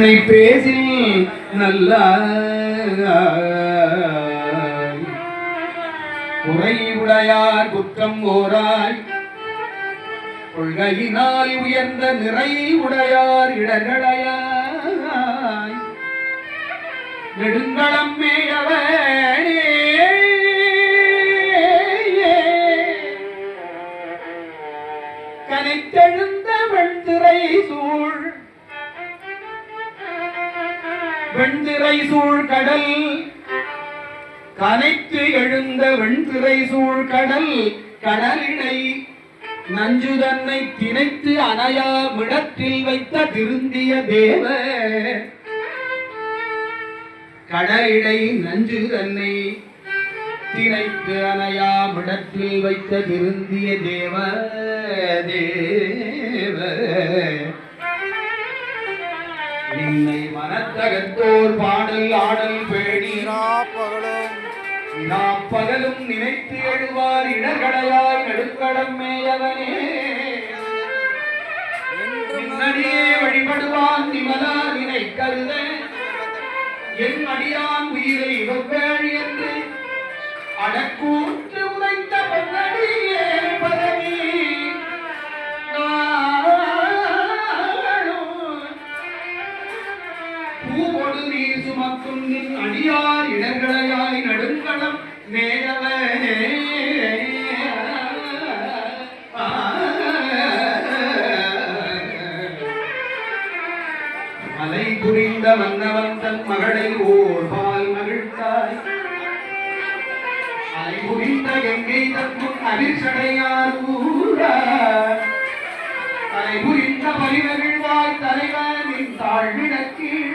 உன்னை பேசில் நல்ல குறைவுடையார் குற்றம் ஓராய். கொள்கையினால் உயர்ந்த நிறைவுடையார் இடர்களையாய். நெடுங்களம் மேயவனே கனைத்தெழுந்த வெண்திரை சூழ். வெண்திரை சூழ் கடல். கனைத்து எழுந்த வெண்திரை சூழ் கடல். கடலினை நஞ்சு தன்னை திணைத்து அணையா விடத்தில் வைத்த திருந்திய தேவ கடலிடை நஞ்சு தன்னை திணைத்து அணையா விடத்தில் வைத்த திருந்திய தேவ தேவ மனத்தகத்தோர் பாடல் ஆடல் பேணி. பகலும் நினைத்து எழுவார் இடர்களையாய் நடுக்கடம் மேயவனே. நின்னடியே வழிபடுவான் நிமலா நினை கருத. என் அடியான் உயிரை வெவ்வேறு என்று அடக்கூற்று பூவொடு நீர் சுமக்கும் நின் அடியார் இடர்களையாய் நடுங்களம் மேலவனே மலை புரிந்த மன்னவன் தன் மகளை ஓர் பால் மகிழ்த்தாய் அலை புரிந்த எங்கே தற்கும் அரிசடையார் ஊரா தலை புரிந்த பரிமகிழ்வாய் தலைவனின் தாழ்விடக்கீழ்.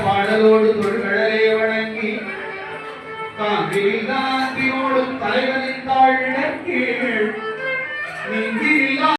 பாடலோடு தொழுகழலே வணங்கி தான் தாங்கியோடும்